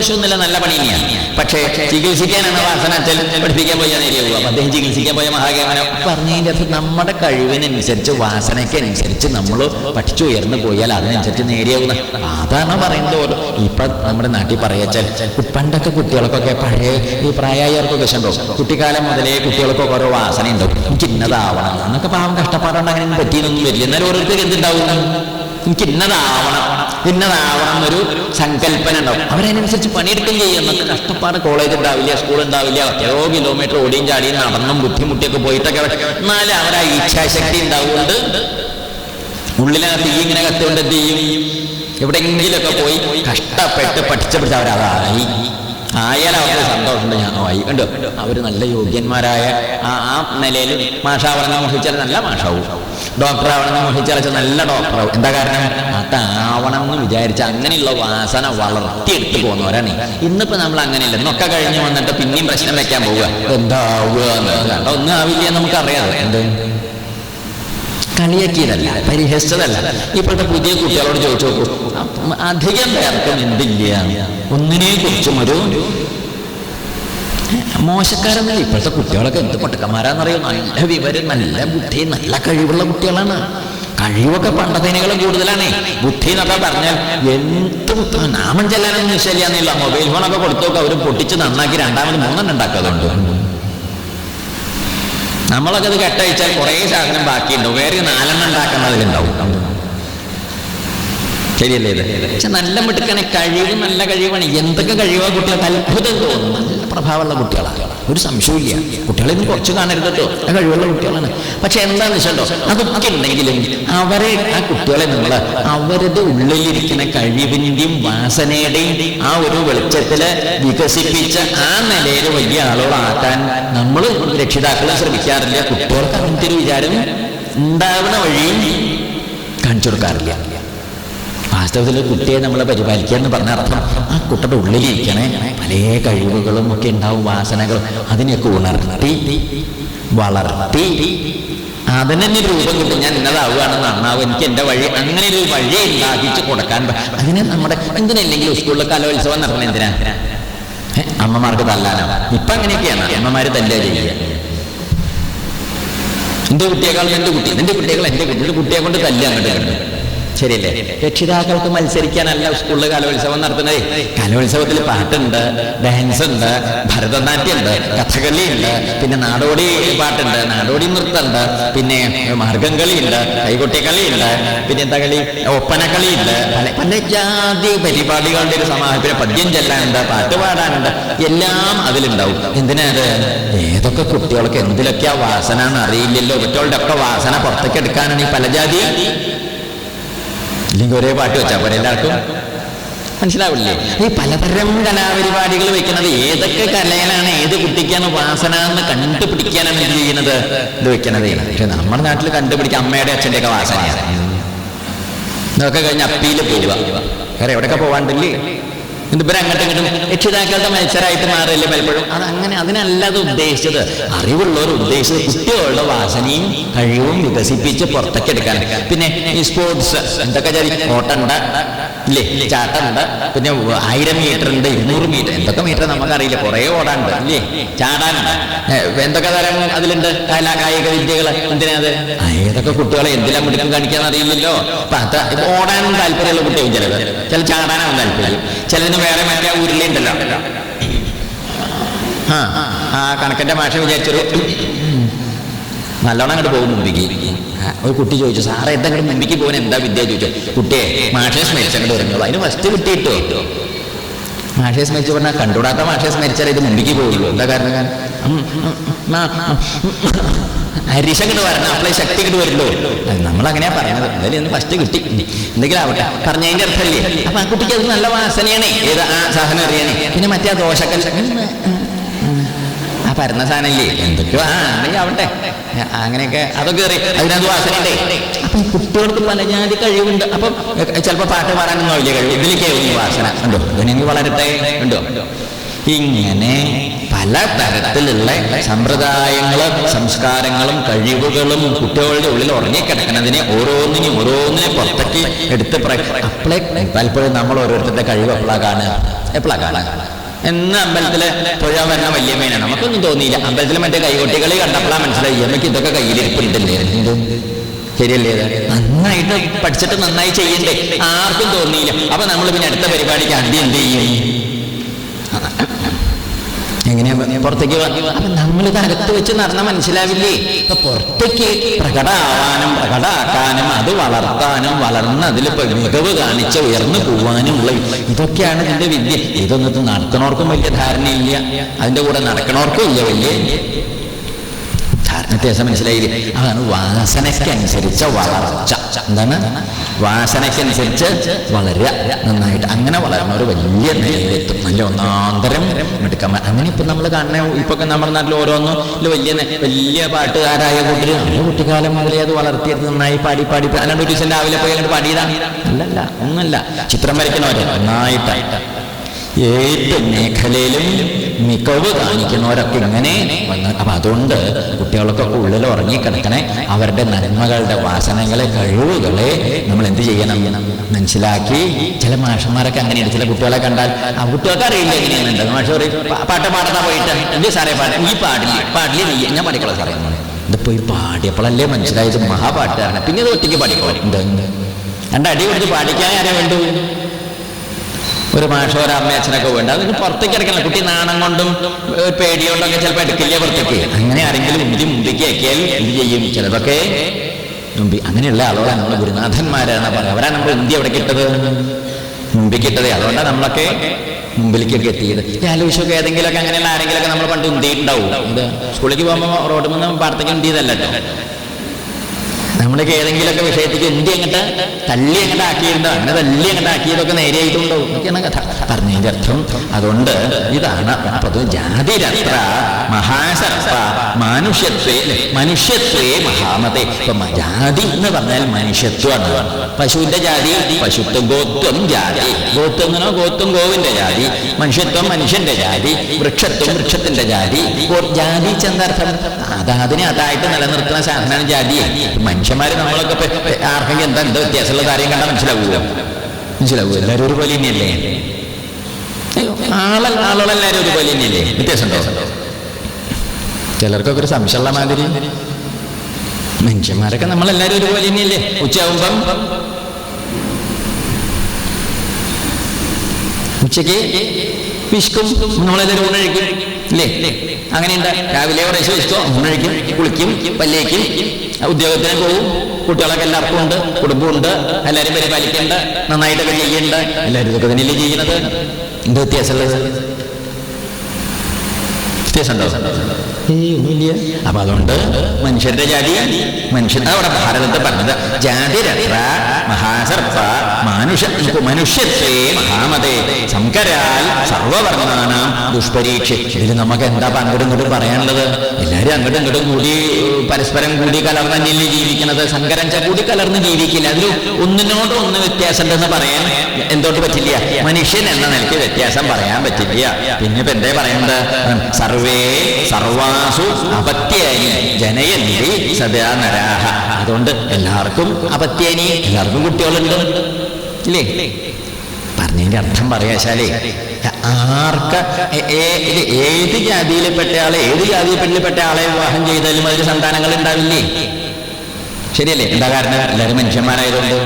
മോശമൊന്നുമില്ല നല്ല പണി തന്നെയാണ്. പക്ഷേ ചികിത്സിക്കാനാണ് വാസന അച്ഛൻ പഠിപ്പിക്കാൻ പോയാൽ നേരിയാവുക അപ്പൊ അദ്ദേഹം ചികിത്സിക്കാൻ പോയ മഹാഗമനം പറഞ്ഞതിന്റെ അർത്ഥം നമ്മുടെ കഴിവിനനുസരിച്ച് വാസനയ്ക്കനുസരിച്ച് നമ്മൾ പഠിച്ചു ഉയർന്നു പോയാൽ അതിനനുസരിച്ച് നേരിയാവുന്ന അതാണ് പറയുന്നത് ഓരോ ഇപ്പൊ നമ്മുടെ നാട്ടിൽ പറയാച്ചാൽ പണ്ടൊക്കെ കുട്ടികൾക്കൊക്കെ പഴയ ഈ പ്രായമായവർക്കൊക്കെ ഉണ്ടോ കുട്ടിക്കാലം മുതലേ കുട്ടികൾക്കൊക്കെ ഓരോ വാസന ഉണ്ടാവും എനിക്ക് ഇന്നതാവണം. എന്നൊക്കെ പാവം കഷ്ടപ്പാടുണ്ട് അങ്ങനെ പറ്റിയെന്നൊന്നും വരില്ല. എന്നാലും ഓരോരുത്തർക്ക് എന്തുണ്ടാവും? എനിക്ക് ഇന്നതാവണം. ഇന്നതാവണം എന്നൊരു സങ്കല്പന ഉണ്ടാവും അവരനുസരിച്ച് പണിയെടുക്കും ചെയ്യും. നമുക്ക് കഷ്ടപ്പാട് കോളേജ് ഉണ്ടാവില്ല സ്കൂൾ ഉണ്ടാവില്ല. എത്രയോ കിലോമീറ്റർ ഓടിയും ചാടിയും നടന്നും ബുദ്ധിമുട്ടിയൊക്കെ പോയിട്ടൊക്കെ എന്നാലും ആ ഇച്ഛാശക്തി ഉണ്ടാവുകൊണ്ട് ഉള്ളിനകത്ത് തീ ഇങ്ങനെ കത്തുകൊണ്ട് എന്ത് ചെയ്യും? എവിടെയെങ്കിലുമൊക്കെ പോയി കഷ്ടപ്പെട്ട് പഠിച്ച പഠിച്ച അവരതായി. ആയാൽ അവർക്ക് സന്തോഷമുണ്ട്. ഞാൻ വൈ കണ്ടോ. അവർ നല്ല യോഗ്യന്മാരായ ആ ആ നിലയിൽ മാഷാവണെന്ന് മോഹിച്ചാൽ നല്ല മാഷാവും. ഡോക്ടർ ആവണമെന്ന് മോഹിച്ചാൽ നല്ല ഡോക്ടറാവും. എന്താ കാരണം? അതാവണം എന്ന് വിചാരിച്ച അങ്ങനെയുള്ള വാസന വളർത്തിയെടുത്ത് പോകുന്നവരാണ്. ഇന്നിപ്പോ നമ്മൾ അങ്ങനെയല്ല. ഇന്നൊക്കെ കഴിഞ്ഞ് വന്നിട്ട് പിന്നെയും പ്രശ്നം വെക്കാൻ പോവുക. എന്താവുക എന്ന് കണ്ടോ? ഒന്നും ആവില്ല നമുക്കറിയാതെ എന്ത്? കളിയാക്കിയതല്ല പരിഹസിച്ചതല്ല. ഇപ്പോഴത്തെ പുതിയ കുട്ടികളോട് ചോദിച്ചു നോക്കൂ അധികം പേർക്കും എന്തില്ല ഒന്നിനെ കുറിച്ചും ഒരു മോശക്കാരല്ല ഇപ്പോഴത്തെ കുട്ടികളൊക്കെ എന്ത് പൊട്ടക്കന്മാരാന്നറിയോ? നല്ല വിവരം നല്ല ബുദ്ധി നല്ല കഴിവുള്ള കുട്ടികളാണ്. കഴിവൊക്കെ പണ്ടത്തേനേക്കാളും കൂടുതലാണ്. ബുദ്ധി എന്നൊക്കെ പറഞ്ഞാൽ എന്ത് നാമം ചെല്ലാനൊന്നും ശരിയാന്നില്ല മൊബൈൽ ഫോണൊക്കെ കൊടുത്തൊക്കെ അവർ പൊട്ടിച്ച് നന്നാക്കി രണ്ടാമത് മൂന്നെണ്ണം ഉണ്ടാക്കാതുണ്ട് നമ്മളൊക്കെ അത് കെട്ടഴിച്ചാൽ കുറേ സാധനം ബാക്കിയുണ്ടാവും. വേറെ നാലെണ്ണം ഉണ്ടാക്കുന്നതിലുണ്ടാവും ശരിയല്ലേ ഇത്? പക്ഷെ നല്ല മിടുക്കനെ കഴിവ് നല്ല കഴിവാണ്. എന്തൊക്കെ കഴിവാ കുട്ടികൾക്ക്? അത്ഭുതം തോന്നും നല്ല പ്രഭാവമുള്ള കുട്ടികളാണ്. ഒരു സംശയമില്ല കുട്ടികളെ ഇന്ന് കുറച്ച് കാണരുത് കേട്ടോ ആ കഴിവുള്ള കുട്ടികളാണ്. പക്ഷെ എന്താണെന്ന് വെച്ചാലോ അതൊക്കെ ഉണ്ടെങ്കിലും അവരെ ആ കുട്ടികളെ നമ്മൾ അവരുടെ ഉള്ളിലിരിക്കുന്ന കഴിവിന്റെയും വാസനയുടെയും ആ ഒരു വെളിച്ചത്തിൽ വികസിപ്പിച്ച ആ നിലയിൽ വലിയ ആളുകളാക്കാൻ നമ്മൾ രക്ഷിതാക്കളെ ശ്രമിക്കാറില്ല. കുട്ടികൾക്ക് അങ്ങനത്തെ ഒരു വിചാരം ഉണ്ടാവുന്ന വഴിയും കാണിച്ചു കൊടുക്കാറില്ല. വാസ്തവത്തിൽ കുട്ടിയെ നമ്മൾ പരിപാലിക്കുക എന്ന് പറഞ്ഞ അർത്ഥം ആ കുട്ടിയുടെ ഉള്ളിലിരിക്കണേ. പല കഴിവുകളും ഒക്കെ ഉണ്ടാവും വാസനകളും. അതിനെയൊക്കെ ഉണർത്തി വളർത്തി. അതിന് തന്നെ രൂപം കിട്ടും. ഞാൻ ഇന്നതാവുകയാണ് നന്നാവും എനിക്ക് എന്റെ വഴി അങ്ങനെ ഒരു വഴി ഉണ്ടാക്കിച്ച് കൊടുക്കാൻ അതിന് നമ്മുടെ എന്തിനല്ലെങ്കിൽ സ്കൂളിലെ കലോത്സവം നടന്നു എന്തിനാ? അമ്മമാർക്ക് തല്ലാനോ? ഇപ്പൊ അങ്ങനെയൊക്കെയാണ്. അമ്മമാര് തല്ലുക ചെയ്യുക. എന്റെ കുട്ടിയേക്കാൾ എന്റെ കുട്ടി. എന്റെ കുട്ടികൾ എന്റെ കുട്ടി എന്റെ കുട്ടിയെ കൊണ്ട് തല്ലി അങ്ങോട്ട് ശരിയല്ലേ? രക്ഷിതാക്കൾക്ക് മത്സരിക്കാനല്ല സ്കൂളിൽ കലോത്സവം നടത്തുന്നത്. കലോത്സവത്തിൽ പാട്ടുണ്ട് ഡാൻസ് ഉണ്ട് ഭരതനാട്യം ഉണ്ട് കഥകളി ഉണ്ട് പിന്നെ നാടോടി പാട്ടുണ്ട് നാടോടി നൃത്തമുണ്ട് പിന്നെ മാർഗം ഉണ്ട് കൈകൊട്ടിക്കളി ഉണ്ട് പിന്നെ എന്താ കളി? ഒപ്പന ഉണ്ട് പല പല ജാതി പരിപാടികളുടെ ഒരു സമാഹം പിന്നെ പദ്യം ചെല്ലാനുണ്ട് പാട്ട് പാടാനുണ്ട് എല്ലാം അതിലുണ്ടാവും. എന്തിനാ ഏതൊക്കെ കുട്ടികൾക്ക് എന്തിലൊക്കെയാ വാസന എന്ന് അറിയില്ലല്ലോ. കുട്ടികളുടെ ഒക്കെ വാസന പുറത്തേക്ക് എടുക്കാനാണ് ഈ പല ജാതി ഇല്ലെങ്കിൽ ഒരേ പാട്ട് വെച്ചാൽ പോലെ എല്ലാവർക്കും? മനസ്സിലാവില്ലേ? ഈ പലതരം കലാപരിപാടികൾ വെക്കുന്നത് ഏതൊക്കെ കലയിലാണ് ഏത് കുട്ടിക്കാണ് വാസന എന്ന് കണ്ടുപിടിക്കാനാണ് എന്ത് ചെയ്യുന്നത്? ഇത് വെക്കുന്നത് പക്ഷെ നമ്മുടെ നാട്ടിൽ കണ്ടുപിടിക്കുക അമ്മയുടെ അച്ഛന്റെ ഒക്കെ വാസനയാണ്. ഇതൊക്കെ കഴിഞ്ഞ് അപ്പീൽ പോവുക. വേറെ എവിടെയൊക്കെ പോവാണ്ടില്ലേ? ഇതിപ്പോ അങ്ങോട്ടും ഇങ്ങോട്ടും രക്ഷിതാക്കളുടെ മത്സരമായിട്ട് മാറില്ലേ പലപ്പോഴും? അത് അങ്ങനെ അതിനല്ല അത് ഉദ്ദേശിച്ചത് അറിവുള്ളവർ ഉദ്ദേശിച്ചത് കുട്ടികളുടെ വാസനയും കഴിവും വികസിപ്പിച്ച് പുറത്തേക്ക് എടുക്കാൻ പിന്നെ ഈ സ്പോർട്സ് എന്തൊക്കെ ചരി ഓട്ടമുണ്ട് ഇല്ലേ ചാട്ടമുണ്ട്. പിന്നെ ആയിരം മീറ്റർ ഉണ്ട് ഇരുന്നൂറ് മീറ്റർ എന്തൊക്കെ മീറ്റർ നമുക്കറിയില്ല. കുറേ ഓടാനുണ്ട് ഇല്ലേ ചാടാനുണ്ട്. എന്തൊക്കെ തരം അതിലുണ്ട്? കലാ കായിക വിദ്യകൾ എന്തിനാത് ഏതൊക്കെ കുട്ടികളെ എന്തിനാ മിടുക്കം കാണിക്കാൻ അറിയില്ലല്ലോ. അപ്പൊ ഓടാനും താല്പര്യമുള്ള കുട്ടികൾ ചിലത്. ചില ചാടാനാണ് താല്പര്യം. ചിലതിന് വേറെ മറ്റേ ഉരുളിയുണ്ടല്ലോ ആ ആ കണക്കന്റെ മാഷ വിചാരിച്ചൊരു നല്ലോണം അങ്ങോട്ട് പോകും മുമ്പിക്ക് ആ, ഒരു കുട്ടി ചോദിച്ചു സാറേ എന്താ അങ്ങോട്ട് മുമ്പിക്ക് പോകാൻ എന്താ വിദ്യ? ചോദിച്ചു. കുട്ടിയെ മാഷെ സ്മരിച്ചങ്ങോട്ട് പറഞ്ഞോളൂ അതിന് ഫസ്റ്റ് കിട്ടിയിട്ടോ? മാഷെ സ്മരിച്ചു പറഞ്ഞാൽ കണ്ടുകൂടാത്ത മാഷെ സ്മരിച്ചാൽ ഇത് മുമ്പിക്ക് പോകുള്ളൂ. എന്താ കാരണം? ഹരീഷ് അങ്ങോട്ട് വരണം. അപ്പോഴേ ശക്തി ഇങ്ങോട്ട് വരുള്ളൂ. നമ്മൾ അങ്ങനെയാ പറയുന്നത് എന്തായാലും ഫസ്റ്റ് കിട്ടി. എന്തെങ്കിലും ആവട്ടെ പറഞ്ഞതിന്റെ അർത്ഥമല്ലേ? അപ്പൊ ആ കുട്ടിക്ക് അത് നല്ല വാസനയാണ്. ഏത് ആ സാധനം അറിയാനേ. പിന്നെ മറ്റേ ആ ദോശക്കല്ല. ആ പരന്ന സാധനല്ലേ? എന്തൊക്കെയോ ആ ആണെങ്കിൽ ആവട്ടെ. അങ്ങനെയൊക്കെ അതൊക്കെ കയറി. അതിനകത്ത് വാസനയുണ്ടേ അപ്പൊ കുട്ടികൾക്ക് പല ജാതി കഴിവുണ്ട്. അപ്പം ചിലപ്പോൾ പാട്ട് പാടാനൊന്നും വലിയ കഴിവ്? ഇതിലേക്കായിരുന്നു വാസന. ഉണ്ടോ ഇതിനെങ്കിൽ വളരട്ടെ ഉണ്ടോ ഇങ്ങനെ പല തരത്തിലുള്ള സമ്പ്രദായങ്ങളും സംസ്കാരങ്ങളും കഴിവുകളും കുട്ടികളുടെ ഉള്ളിൽ ഉറങ്ങിക്കിടക്കുന്നതിനെ ഓരോന്നിനും ഓരോന്നിനെ പുറത്തേക്ക് എടുത്ത് അപ്പളെ പലപ്പോഴും നമ്മൾ ഓരോരുത്തരുടെ കഴിവ് എപ്പോഴാ കാണുക? എപ്പോഴാ കാണുക? എന്ന് അമ്പലത്തിലെ തൊഴാൻ വരുന്ന വലിയ മീനാണ്. നമുക്കൊന്നും തോന്നിയില്ല. അമ്പലത്തിലെ മറ്റേ കൈകൊട്ടികളി കണ്ടപ്പോഴാ മനസ്സിലായി. അമ്മയ്ക്ക് ഇതൊക്കെ കയ്യിലിരിപ്പുണ്ടല്ലേ? എന്ത്? ശരിയല്ലേ? നന്നായിട്ട് പഠിച്ചിട്ട് നന്നായി ചെയ്യണ്ടേ? ആർക്കും തോന്നിയില്ല. അപ്പൊ നമ്മൾ പിന്നെ അടുത്ത പരിപാടിക്ക് ആദ്യം എന്ത് ചെയ്യും? എങ്ങനെയാ പുറത്തേക്ക് അപ്പൊ നമ്മളിത് അകത്ത് വെച്ച് നടന്ന മനസ്സിലാവില്ലേ? ഇപ്പൊ പുറത്തേക്ക് പ്രകടാവാനും പ്രകടാക്കാനും അത് വളർത്താനും വളർന്ന് അതിൽ മികവ് കാണിച്ച് ഉയർന്നു പോവാനും ഉള്ള ഇതൊക്കെയാണ് ഇതിന്റെ വിദ്യ. ഇതൊന്നും നടക്കണവർക്കും വലിയ ധാരണയില്ല. അതിന്റെ കൂടെ നടക്കണവർക്കും ഇല്ല വലിയ വ്യത്യാസം മനസ്സിലായില്ലേ? അതാണ് വാസനയ്ക്കനുസരിച്ച വളർച്ച. എന്താണ്? വാസനയ്ക്കനുസരിച്ച് വളരുക. നന്നായിട്ട് അങ്ങനെ വളരുന്ന ഒരു വലിയ നിലയിലെത്തും നല്ല ഒന്നാന്തരം മിടുക്കമ്മ അങ്ങനെ ഇപ്പം നമ്മൾ കാണുന്ന ഇപ്പൊ നമ്മുടെ നാട്ടിൽ ഓരോന്നും വലിയ വലിയ പാട്ടുകാരായ കൂട്ടി നല്ല കുട്ടിക്കാലം മുതലേ അത് വളർത്തിയത് നന്നായി പാടി പാടി അല്ലാണ്ട് ഒരു ദിവസം രാവിലെ പോയി അല്ലാണ്ട് പാടിയതാണ് അല്ലല്ല ഒന്നല്ല ചിത്രം വരയ്ക്കണവരെ നന്നായിട്ടായിട്ട് ഏത് മേഖലയിലും മികവ് കാണിക്കുന്നവരൊക്കെ ഇങ്ങനെ വന്ന്. അപ്പം അതുകൊണ്ട് കുട്ടികളൊക്കെ ഉള്ളിൽ ഉറങ്ങിക്കിടക്കണേ. അവരുടെ നന്മകളുടെ വാസനകളെ കഴിവുകളെ നമ്മൾ എന്ത് ചെയ്യണം? മനസ്സിലാക്കി. ചില മാഷന്മാരൊക്കെ അങ്ങനെയാണ്. ചില കുട്ടികളെ കണ്ടാൽ ആ കുട്ടികൾക്ക് അറിയില്ല എങ്ങനെയാണ് മാഷ് പറയും "പാ- പാട്ട് പാടുന്ന പോയിട്ട്. എന്ത് സാറേ പാട്ട് ഈ പാടില്ല. പാടില്ല നീ. ഞാൻ പാടിക്കോളാം സാറേ. ഇതിപ്പോ ഈ പാടിയപ്പോഴല്ലേ മനസ്സിലായത് മഹാപാട്ടുകാരനെ. പിന്നെ ഇത് ഒറ്റയ്ക്ക് പാടിക്കോളാം. എന്ത്? അടി കൊടുത്ത് പാടിക്കാൻ ആരെ വേണ്ടു ഒരു മാഷോ ഒരു അമ്മയച്ഛനൊക്കെ വേണ്ട അതിന് പുറത്തേക്ക് ഇറക്കണം കുട്ടി നാണം കൊണ്ടും പേടിയോണ്ടൊക്കെ ചിലപ്പോൾ എടുക്കില്ല പുറത്തേക്ക്. അങ്ങനെ ആരെങ്കിലും ഉന്തി മുമ്പിക്ക് ആക്കിയാൽ എന്ത് ചെയ്യും ചിലതൊക്കെ? മുമ്പി അങ്ങനെയുള്ള ആളുകളാണ് നമ്മുടെ ഗുരുനാഥന്മാരാണ്. പറയുക അവരാണ് നമ്മൾ ഇന്ത്യ എവിടെ കിട്ടത്? മുമ്പിൽ കിട്ടത്. അതുകൊണ്ടാണ് നമ്മളൊക്കെ മുമ്പിലേക്കൊക്കെ എത്തിയത്. ഈ ആലോചിച്ചൊക്കെ ഏതെങ്കിലുമൊക്കെ അങ്ങനെയുള്ള ആരെങ്കിലുമൊക്കെ നമ്മൾ പണ്ട് ഉന്തിയിട്ടുണ്ടാവും. സ്കൂളിലേക്ക് പോകുമ്പോൾ റോഡിൽ നിന്ന് പാടത്തേക്ക് നമ്മളൊക്കെ ഏതെങ്കിലുമൊക്കെ വിഷയത്തേക്ക് എന്തി അങ്ങോട്ട് തല്ലി അങ്ങോട്ട് ആക്കിയിരുന്നോ? അങ്ങനെ തല്ലി അങ്ങോട്ട് ആക്കിയതൊക്കെ നേരെയായിട്ടുണ്ടോ എന്നൊക്കെയാണ് കഥ. പറഞ്ഞതിന്റെ അർത്ഥം അതുകൊണ്ട് ഇതാണ് അത് ജാതിരത്ര മഹാസർപ്പ മാനുഷ്യത്വേ മനുഷ്യത്വേ മഹാമതേ. ഇപ്പൊ ജാതി എന്ന് പറഞ്ഞാൽ മനുഷ്യത്വമാണ്. പശുവിന്റെ ജാതി പശുത്വം ഗോത്വം ജാതി. ഗോത്വം ഗോത്വം ഗോവിന്റെ ജാതി. മനുഷ്യത്വം മനുഷ്യന്റെ ജാതി. വൃക്ഷത്വം വൃക്ഷത്തിന്റെ ജാതി. ജാതി ചെന്നർത്ഥം അതാതിനെ അതായിട്ട് നിലനിർത്തുന്ന സാധനമാണ് ജാതി. മനുഷ്യന്മാര് നമ്മളൊക്കെ ആർക്കെങ്കിലും എന്താ എന്താ വ്യത്യാസമുള്ള കാര്യം കണ്ടാൽ മനസ്സിലാവുമോ മനസ്സിലാവുമോ എല്ലാവരും ഒരുപോലെ തന്നെയല്ലേ? ആളെ ആളുകളെല്ലാവരും ഒരുപോലെ തന്നെയല്ലേ? വ്യത്യാസമുണ്ടോ? ചിലർക്കൊക്കെ ഒരു സംശയമുള്ള മാതിരി. മനുഷ്യന്മാരൊക്കെ നമ്മളെല്ലാവരും ഒരുപോലെ തന്നെയല്ലേ? ഉച്ചയാവുമ്പം. ഉച്ചയ്ക്ക് വിഷ്കും നമ്മളെല്ലാവരും ഊണഴിക്കും ഇല്ലേ അങ്ങനെയുണ്ട്. രാവിലെ കുറേശ്ശെ ശേഷിച്ചോ അമ്മഴിക്കും കുളിക്കും പല്ലേക്കും. ഉദ്യോഗത്തിന് പോകും കുട്ടികളൊക്കെ എല്ലാവർക്കും ഉണ്ട്. കുടുംബമുണ്ട് എല്ലാവരും പരിപാലിക്കേണ്ട നന്നായിട്ടൊക്കെ ചെയ്യേണ്ട എല്ലാവരും ഇതൊക്കെ തന്നെയല്ലേ ചെയ്യുന്നത്? എന്ത് വ്യത്യാസമുള്ളത്? വ്യത്യാസമുണ്ടോ? ഏയ് ഒന്നുമില്ല അപ്പൊ അതുകൊണ്ട് മനുഷ്യന്റെ ജാതി മനുഷ്യൻ അവിടെ ഭാരതത്തെ പറഞ്ഞത് ജാതിരത്ര മഹാസർപ്പ മാനുഷ മനുഷ്യത്തെ മഹാമതേ സംകരാൽ സർവവർണാനാം ദുഷ്പരീക്ഷ ഇതിൽ നമുക്ക് എന്താ അങ്ങോട്ടും ഇങ്ങോട്ടും പറയാനുള്ളത്? എല്ലാവരും അങ്ങോട്ടും ഇങ്ങോട്ടും കൂടി പരസ്പരം കൂടി കലർന്നല്ലേ ജീവിക്കുന്നത്? സങ്കരം ച കൂടി കലർന്ന് ജീവിക്കില്ല. അതിൽ ഒന്നിനോട് ഒന്ന് വ്യത്യാസം ഉണ്ടെന്ന് പറയാൻ എന്തോട്ട് പറ്റില്ല? മനുഷ്യൻ എന്ന നിലയ്ക്ക് വ്യത്യാസം പറയാൻ പറ്റില്ല. പിന്നെ ഇപ്പൊ എന്തേ പറയേണ്ടത്? സർവേ സർവാസു അപത്യനി ജനയന്തി സദാ നരാഹ അതുകൊണ്ട് എല്ലാവർക്കും അപത്യനി എല്ലാവർക്കും കുട്ടികളുണ്ട്. ഇല്ലേ? പറഞ്ഞതിന്റെ അർത്ഥം പറയാശാലേ ആർക്ക ഏത് ജാതിയിൽപ്പെട്ട ആളെ ഏത് ജാതിയിൽപ്പെട്ട ആളെ വിവാഹം ചെയ്താലും അതിന് സന്താനങ്ങൾ ഉണ്ടാവില്ലേ? ശരിയല്ലേ? എന്താ കാരണം? എല്ലാവരും മനുഷ്യന്മാരായതുകൊണ്ട്.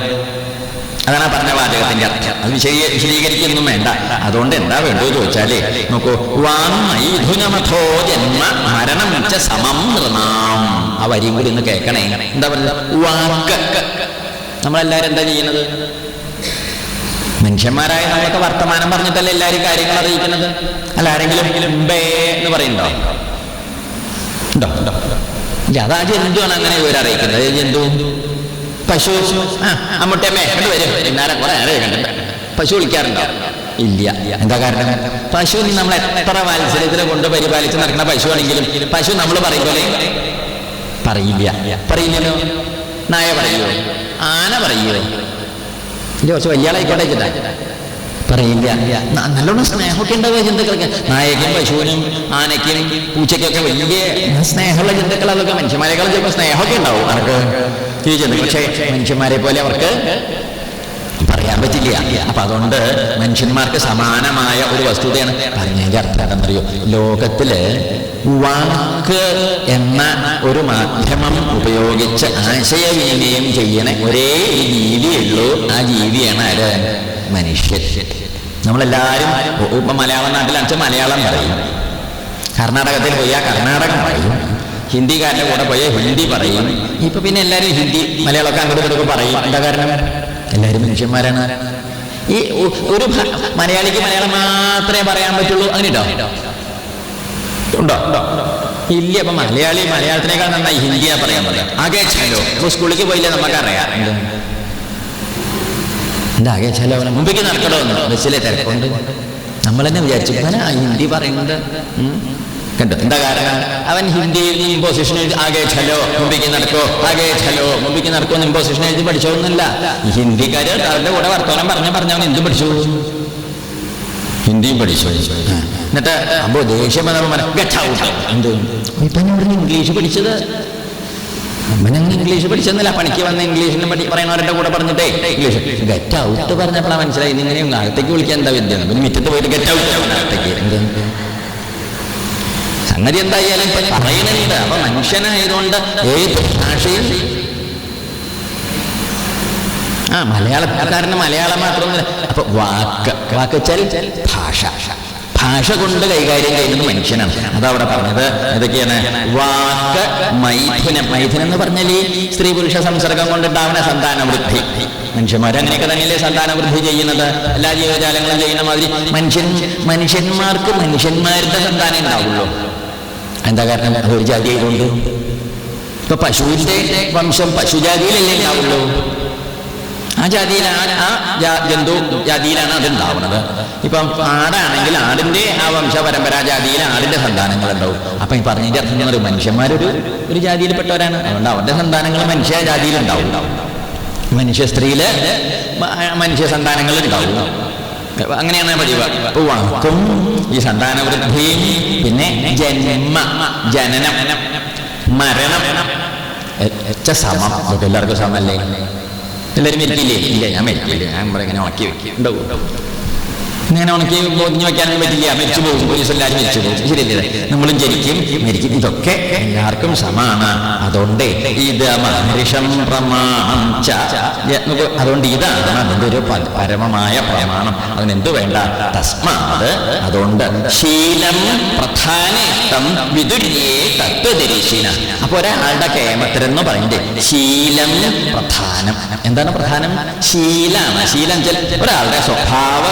അതാണ് പറഞ്ഞ വാചകത്തിന്റെ അർത്ഥം. അത് വിശദീ വിശദീകരിക്കൊന്നും വേണ്ട. അതുകൊണ്ട് എന്താ വേണ്ടോ ചോദിച്ചാലേ നോക്കൂ ജന്മ മരണം സമം ആ വരിയും കൂടി ഒന്ന് കേൾക്കണേ. എന്താ പറയുക നമ്മളെല്ലാരും എന്താ ചെയ്യുന്നത്? മനുഷ്യന്മാരായ നമ്മളൊക്കെ വർത്തമാനം പറഞ്ഞിട്ടല്ലേ എല്ലാവരും കാര്യങ്ങൾ അറിയിക്കുന്നത്? അല്ല ആരെങ്കിലും എന്ന് പറയുന്നുണ്ടോ? ഉണ്ടോ? ഉണ്ടോ അതാ ജന്തുവാണ് അങ്ങനെ ഏത് ജന്തു. പശു. അമ്മുട്ടമ്മേ കണ്ടു വരും. പശു വിളിക്കാറുണ്ടോ? ഇല്ല. എന്താ കാരണം? പശു നമ്മൾ എത്ര വാത്സല്യത്തിൽ കൊണ്ട് പരിപാലിച്ച് നടക്കുന്ന പശു ആണെങ്കിലും പശു നമ്മൾ പറയും പോലെ പറയില്ല. പറയില്ലല്ലോ. നായ പറയോ? ആന പറയോ? ഇല്ല കുറച്ച് വലിയ ആളായിക്കോട്ടെ പറയില്ല. നല്ലോണം സ്നേഹമൊക്കെ ഉണ്ടാവുക ജന്തുക്കൾക്ക്. നായക്കും പശുവിനും ആനയ്ക്കും പൂച്ചയ്ക്കൊക്കെ വലിയ സ്നേഹമുള്ള ജന്തുക്കൾ അതൊക്കെ മനുഷ്യന്മാരെക്കാളും ചിലപ്പോൾ സ്നേഹമൊക്കെ ഉണ്ടാവും. അവർക്ക് ജന്തുക്കൾ പക്ഷേ മനുഷ്യന്മാരെ പോലെ അവർക്ക് പറയാൻ പറ്റില്ല. അപ്പൊ അതുകൊണ്ട് മനുഷ്യന്മാർക്ക് സമാനമായ ഒരു വസ്തുതയാണ് പറഞ്ഞതിന്റെ അർത്ഥം എന്താണെന്നറിയോ? ലോകത്തിൽ വാക്ക് എന്ന ഒരു മാധ്യമം ഉപയോഗിച്ച് ആശയവിനിമയം ചെയ്യണ ഒരേ ജീവിയുള്ളൂ ആ ജീവിയാണ് ആര്? മനുഷ്യൻ. നമ്മളെല്ലാരും ഇപ്പൊ മലയാളം നാട്ടിലാണെന്ന് അച്ഛൻ മലയാളം പറയും. കർണാടകത്തിൽ പോയാൽ കർണാടകം പറയും. ഹിന്ദിക്കാരന്റെ കൂടെ പോയാൽ ഹിന്ദി പറയും. ഇപ്പൊ പിന്നെ എല്ലാവരും ഹിന്ദി മലയാളമൊക്കെ അങ്ങോട്ട് പറയും. എന്താ കാരണം? എല്ലാവരും മനുഷ്യന്മാരാണ്. ഈ ഒരു മലയാളിക്ക് മലയാളം മാത്രമേ പറയാൻ പറ്റുള്ളൂ. അങ്ങനെ ഉണ്ടോ? ഇല്ല അപ്പൊ മലയാളി മലയാളത്തിനേക്കാൾ നന്നായി ഹിന്ദിയാ പറയാൻ പറയാം ആകെ ചലോ ഇപ്പൊ സ്കൂളിലേക്ക് പോയില്ലേ നമുക്കറിയാം എന്ത്? ആകെ ചലോ മുമ്പേക്ക് നടക്കണോ ബസ്സിലെ തിരക്കുണ്ട്. നമ്മൾ തന്നെ വിചാരിച്ചു ഹിന്ദി പറയുന്നത്. ഉം. കണ്ടോ. എന്താ കാരണം? അവൻ ഹിന്ദിയിൽ ഇമ്പോസിഷൻ എഴുതി ആകെ ചലോ മുമ്പിക്ക് നടക്കോ ആകെ ചലോ മുമ്പിക്ക് നടക്കോ എന്ന് ഇമ്പോസിഷൻ എഴുതി പഠിച്ചോന്നല്ല ഹിന്ദിക്കാര് അവരുടെ കൂടെ വർത്തമാനം പറഞ്ഞ പറഞ്ഞവൻ എന്ത് പഠിച്ചു? ഹിന്ദിയും പഠിച്ചു. എന്നിട്ട് അപ്പോ ദേഷ്യം. എന്ത്? ഇംഗ്ലീഷ് പഠിച്ചത്. അമ്മനങ്ങ് ഇംഗ്ലീഷ് പഠിച്ചെന്നില്ല പണിക്ക് വന്ന ഇംഗ്ലീഷിനെ പഠി പറയുന്നവരുടെ കൂടെ പറഞ്ഞിട്ടേ ഇംഗ്ലീഷ്. ഗെറ്റ് ഔട്ട് പറഞ്ഞപ്പോഴാണ് മനസ്സിലായി ഇങ്ങനെ അകത്തേക്ക് വിളിക്കാൻ എന്താ വിദ്യ? പിന്നെ മിറ്റത്ത് പോയിട്ട് ഗെറ്റ് ഔട്ട് അകത്തേക്ക് എന്ത്? സംഗതി എന്തായാലും ഇപ്പൊ പറയുന്നുണ്ട്. അപ്പൊ മനുഷ്യനായതുകൊണ്ട് ഏത് ഭാഷയും ആ മലയാളക്കാരന് മലയാളം മാത്രം അപ്പൊ വാക്ക് വാക്ക് വെച്ചാൽ ഭാഷ. ഭാഷ കൊണ്ട് കൈകാര്യം ചെയ്യുന്നത് മനുഷ്യനാണ്. അതവിടെ പറഞ്ഞത്. ഏതൊക്കെയാണ് വാക്ക് മൈഥുനം. മൈഥുനം എന്ന് പറഞ്ഞാൽ സ്ത്രീ പുരുഷ സംസർഗം കൊണ്ടുണ്ടാവുന്ന സന്താന വൃദ്ധി മനുഷ്യന്മാർ അങ്ങനെയൊക്കെ തന്നെയല്ലേ സന്താന വൃദ്ധി ചെയ്യുന്നത്? എല്ലാ ജീവജാലങ്ങളും ചെയ്യുന്ന മാതിരി മനുഷ്യൻ മനുഷ്യന്മാർക്ക് മനുഷ്യന്മാരുടെ സന്താനം ഉണ്ടാവുള്ളൂ. എന്താ കാരണം? അതൊരു ഒരു ആയതുകൊണ്ട് ഇപ്പൊ പശുവിന്റെ വംശം പശുജാതിയിലല്ലേ ഉണ്ടാവുള്ളൂ. ആ ജാതിയിലാണ് ആ ജന്തു ജാതിയിലാണ് അത് ഉണ്ടാവുന്നത് ഇപ്പം ആടാണെങ്കിൽ ആടിന്റെ ആ വംശ പരമ്പരാ ജാതിയിൽ ആടിന്റെ സന്താനങ്ങൾ ഉണ്ടാവും. അപ്പൊ ഈ പറഞ്ഞതിന്റെ അർത്ഥം എന്ന് പറയുന്നത് മനുഷ്യന്മാരൊരു ഒരു ജാതിയിൽപ്പെട്ടവരാണ്. അതുകൊണ്ട് അവരുടെ സന്താനങ്ങൾ മനുഷ്യ ജാതിയിൽ ഉണ്ടാവും. മനുഷ്യ സ്ത്രീയിൽ മനുഷ്യ സന്താനങ്ങൾ ഉണ്ടാവും. അങ്ങനെയാണ് പതിവ്. വാക്കും ഈ സന്താനവൃദ്ധിയും പിന്നെ ജന്മ ജനനം മരണം. എച്ച സമം. എല്ലാവർക്കും സമല്ലേ എല്ലാവരും മരിക്കില്ലേ? ഇല്ല ഞാൻ മരിക്കില്ലേ. ഞാൻ ഇങ്ങനെ ഉണക്കി വെക്കും. ഉണ്ടാവും. ഇങ്ങനെ ഉണക്കി പൊതിഞ്ഞു വെക്കാനൊന്നും പറ്റില്ല. മരിച്ചു പോകും. പോലീസ് എല്ലാവരും മരിച്ചു പോകും. ശരിയല്ലേ നമ്മളും ജനിക്കും മരിക്കും. ഇതൊക്കെ എല്ലാവർക്കും സമാണ്. അതുകൊണ്ട് ഇത് മഹർഷം പ്രമാണം ച. അതുകൊണ്ട് ഇതാണ് അതിന്റെ ഒരു പരമമായ പ്രമാണം. അതിനെന്ത് വേണ്ട? തസ്മാത്. അതുകൊണ്ട് ശീലം പ്രധാനേഷ്ടം വിതുര്യേ തത്വദരിശീന. അപ്പൊ ഒരാളുടെ കേമത്തിലെന്ന് പറയുന്നത് ശീലം പ്രധാനം. എന്താണ് പ്രധാനം? ശീലാണ്. ശീലം ചില ഒരാളുടെ സ്വഭാവ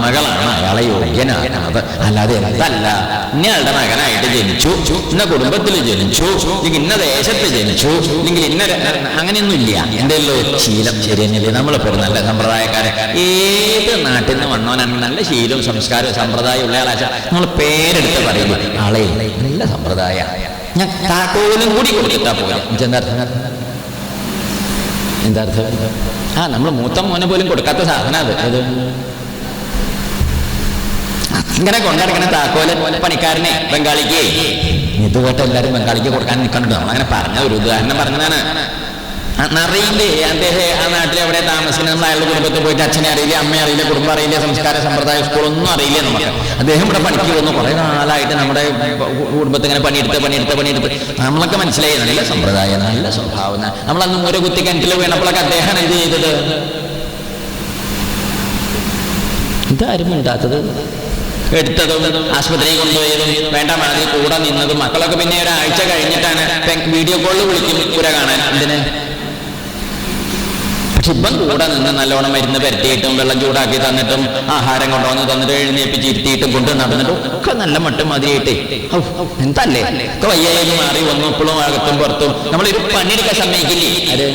ഗുണമഹിമകളാണ് അയാളെ യോഗ്യനാകുന്നത് അല്ലാതെ എന്തല്ല? ഇന്നയാളുടെ മകനായിട്ട് ജനിച്ചു. ഇന്ന കുടുംബത്തിൽ ജനിച്ചു. ഇന്ന ദേശത്ത് ജനിച്ചു. അല്ലെങ്കിൽ ഇന്ന ര- അങ്ങനെയൊന്നും ഇല്ല എന്തല്ലോ ശീലം ശരി നമ്മൾ നമ്മളിപ്പോൾ ഒരു നല്ല സമ്പ്രദായക്കാരെ. ഏത് നാട്ടിൽ നിന്ന് വന്നവനാണെങ്കിൽ നല്ല ശീലവും സംസ്കാരവും സമ്പ്രദായം ഉള്ള ആളാച്ച നമ്മൾ പേരെടുത്ത് പറയുന്നു ആളെ നല്ല സമ്പ്രദായ. ഞാൻ താക്കോലും കൂടി കൊടുത്തിട്ടാ പോകാം എന്താർത്ഥം ആ നമ്മൾ മൂത്ത മോനെ പോലും കൊടുക്കാത്ത സാധനം അത്. ഇങ്ങനെ കൊണ്ടിടക്കണ താക്കോൽ പണിക്കാരനെ ബംഗാളിക്ക്. ഇത് കേട്ട എല്ലാവരും ബംഗാളിക്ക് കൊടുക്കാൻ നിൽക്കണ്ടോ നമ്മളങ്ങനെ പറഞ്ഞ ഒരു ഉദാഹരണം പറഞ്ഞതാണ്. അറിയില്ലേ അദ്ദേഹം ആ നാട്ടിൽ എവിടെ താമസിക്കുന്ന അയാളുടെ കുടുംബത്തിൽ പോയിട്ട് അച്ഛനെ അറിയില്ല അമ്മയെ അറിയില്ല കുടുംബം അറിയില്ല സംസ്കാര സമ്പ്രദായ സ്കൂളൊന്നും അറിയില്ല നമുക്ക് അദ്ദേഹം ഇവിടെ പണിക്ക് വന്നു. കുറെ നാളായിട്ട് നമ്മുടെ കുടുംബത്തിൽ ഇങ്ങനെ പണിയെടുത്ത് പണിയെടുത്ത് പണിയെടുത്ത്. നമ്മളൊക്കെ മനസ്സിലായി നല്ല സമ്പ്രദായം നല്ല സ്വഭാവം. നമ്മളന്ന് ഒരു കുത്തി കിണറ്റിൽ വീണപ്പോഴൊക്കെ അദ്ദേഹമാണ് എന്ത് ചെയ്തത്? ഇതാരും ഉണ്ടാത്തത് എടുത്തതും ആശുപത്രിയിൽ കൊണ്ടുപോയതും വേണ്ട മാതിരി കൂടെ നിന്നതും മക്കളൊക്കെ പിന്നെ ഒരാഴ്ച കഴിഞ്ഞിട്ടാണ് വീഡിയോ കോളിൽ വിളിക്കും പുര കാണാൻ. എന്തിന്? പക്ഷെ കൂടെ നിന്ന് നല്ലോണം മരുന്ന് പരത്തിയിട്ടും വെള്ളം ചൂടാക്കി തന്നിട്ടും ആഹാരം കൊണ്ടുവന്ന് തന്നിട്ട് എഴുന്നേപ്പിച്ച് ഇരുത്തിയിട്ടും കൊണ്ട് നടന്നിട്ടും ഒക്കെ നല്ല മട്ടും മതിയായിട്ടേ എന്തല്ലേ? ഒക്കെ വയ്യായി മാറി വന്നു. ഇപ്പോഴും അകത്തും പുറത്തും നമ്മളൊരു പണിയെടുക്കാൻ സമ്മതിക്കില്ലേ? അത്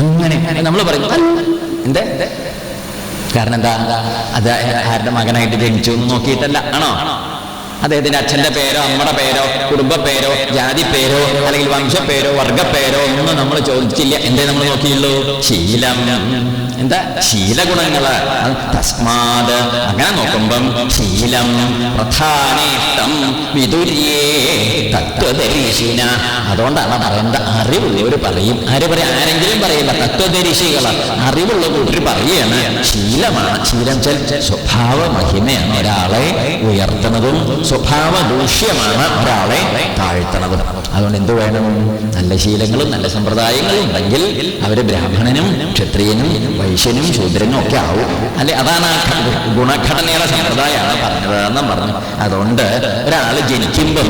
അങ്ങനെ. നമ്മൾ പറയും എന്തേ? കാരണം എന്താ? അത് ആരുടെ മകനായിട്ട് ജനിച്ചു എന്ന് നോക്കിയിട്ടല്ല. ആണോ? അദ്ദേഹത്തിന്റെ അച്ഛന്റെ പേരോ അമ്മയുടെ പേരോ കുടുംബ പേരോ ജാതി പേരോ അല്ലെങ്കിൽ വംശ പേരോ വംശപ്പേരോ പേരോ ഒന്നും നമ്മൾ ചോദിച്ചില്ല. എന്തേ നമ്മൾ നോക്കിയുള്ളൂ? ശീലം. എന്താ? ശീലഗുണങ്ങൾ. ഗുണങ്ങൾ തസ്മാത്. അങ്ങനെ നോക്കുമ്പം ശീലം. പ്രധാനേഷ്ടം. വിതുര്യേ തത്വദരിശിന. അതുകൊണ്ടാണ് പറയുന്നത് അറിവുള്ളവർ പറയും. ആര് പറയും? ആരെങ്കിലും പറയില്ല തത്വദരീശികൾ അറിവുള്ള കൂട്ടർ പറയുകയാണ് ശീലമാണ്. ശീലം സ്വഭാവ മഹിമയാണ് ഒരാളെ ഉയർത്തുന്നതും സ്വഭാവ ദൂഷ്യമാണ് ഒരാളെ താഴ്ത്തണത്. അതുകൊണ്ട് എന്ത് വേണം? നല്ല ശീലങ്ങളും നല്ല സമ്പ്രദായങ്ങളും ഉണ്ടെങ്കിൽ അവർ ബ്രാഹ്മണനും ക്ഷത്രിയനും വൈശ്യനും ശൂദ്രനും ഒക്കെ ആവും. അല്ലെ അതാണ് ആ ഗുണഘടനയുടെ സമ്പ്രദായമാണ് പറഞ്ഞത് എന്നും പറഞ്ഞു. അതുകൊണ്ട് ഒരാൾ ജനിക്കുമ്പോൾ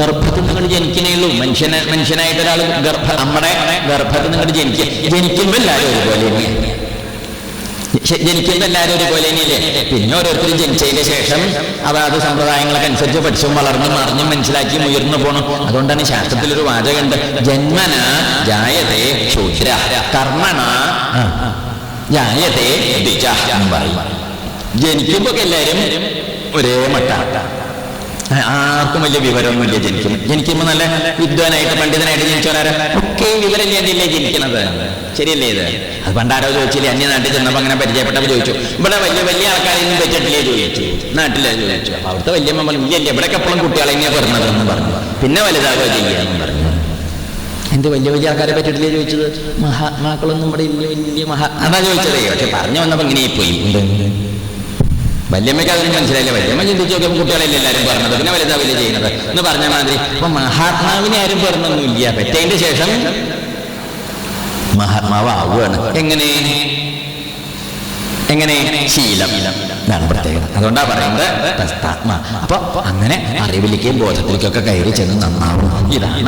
ഗർഭത്തിൽ നിങ്ങൾ ജനിക്കുന്നേയുള്ളൂ മനുഷ്യനെ മനുഷ്യനായിട്ട് ഒരാൾ ഗർഭ നമ്മുടെ ഗർഭത്തിൽ നിങ്ങൾ ജനിക്കുക ജനിക്കുമ്പോൾ എല്ലാവരും ഒരുപോലെ ജനിക്കുമ്പോൾ എല്ലാവരും ഒരുപോലെ തന്നെയല്ലേ? പിന്നെ ഓരോരുത്തരും ജനിച്ചതിന് ശേഷം അതാത് സമ്പ്രദായങ്ങളൊക്കെ അനുസരിച്ച് പഠിച്ചും വളർന്നും അറിഞ്ഞും മനസ്സിലാക്കിയും ഉയർന്നു പോകണം അതുകൊണ്ടാണ് ശാസ്ത്രത്തിലൊരു വാചകമുണ്ട്. ജന്മന ജായതേ ശൂദ്ര കർമ്മണ ജായതേ എന്ന് പറയും. ജനിക്കുമ്പോ എല്ലാവരും ഒരേ മട്ട. ആർക്കും വലിയ വിവരമൊന്നുമില്ല ജനിക്കും ജനിക്കുമ്പോൾ നല്ല വിദ്വാനായിട്ട് പണ്ഡിതനായിട്ട് ജനിച്ചവരാരെ? ഒക്കെ വിവരമില്ലാതില്ലേ ജനിക്കുന്നത് ശരിയല്ലേ ഇത്? അത് പണ്ടാരോ ചോദിച്ചില്ലേ അന്യ നാട്ടിൽ ചെന്നപ്പോൾ അങ്ങനെ പരിചയപ്പെട്ടപ്പോൾ ചോദിച്ചു. ഇവിടെ വലിയ വലിയ ആൾക്കാരെയൊന്നും വെച്ചിട്ടില്ലേ? ചോദിച്ചു. നാട്ടിലെ ചോദിച്ചു. അവിടുത്തെ വലിയ പറഞ്ഞു ഇല്ലേ ഇവിടെ എപ്പോഴും കുട്ടികളെ ഇങ്ങനെ പറഞ്ഞതെന്ന് പറഞ്ഞു. പിന്നെ വലുതാവുക ചെയ്യാന്ന് പറഞ്ഞു. എന്ത് വലിയ വലിയ ആൾക്കാരെ പറ്റിയിട്ടില്ലേ? ചോദിച്ചത്. മഹാത്മാക്കളൊന്നും ഇവിടെ ഇല്ല വലിയ മഹാ അതാ ചോദിച്ചതേ. പക്ഷെ പറഞ്ഞു വന്നപ്പോൾ ഇങ്ങനെ പോയി വല്യമ്മയ്ക്ക് അതിന് മനസ്സിലായില്ല. വല്യമ്മ ചിന്തിച്ചു നോക്കിയപ്പോൾ കുട്ടികളല്ലേ എല്ലാവരും പറഞ്ഞത്? പിന്നെ വലുതാ വലിയ ചെയ്യുന്നത്. എന്ന് പറഞ്ഞ മാതിരി അപ്പൊ മഹാത്മാവിനെ ആരും പറഞ്ഞൊന്നുമില്ല. പെറ്റതിന്റെ ശേഷം മഹാത്മാവ് ആവുകയാണ് എങ്ങനെ? എങ്ങനെ? ശീലം. പ്രത്യേകത. അതുകൊണ്ടാ പറയുന്നത് അപ്പൊ അങ്ങനെ അറിവിലേക്കും ബോധത്തിലേക്കൊക്കെ കയറി ചെന്ന് നന്നാവും ഇതാണ്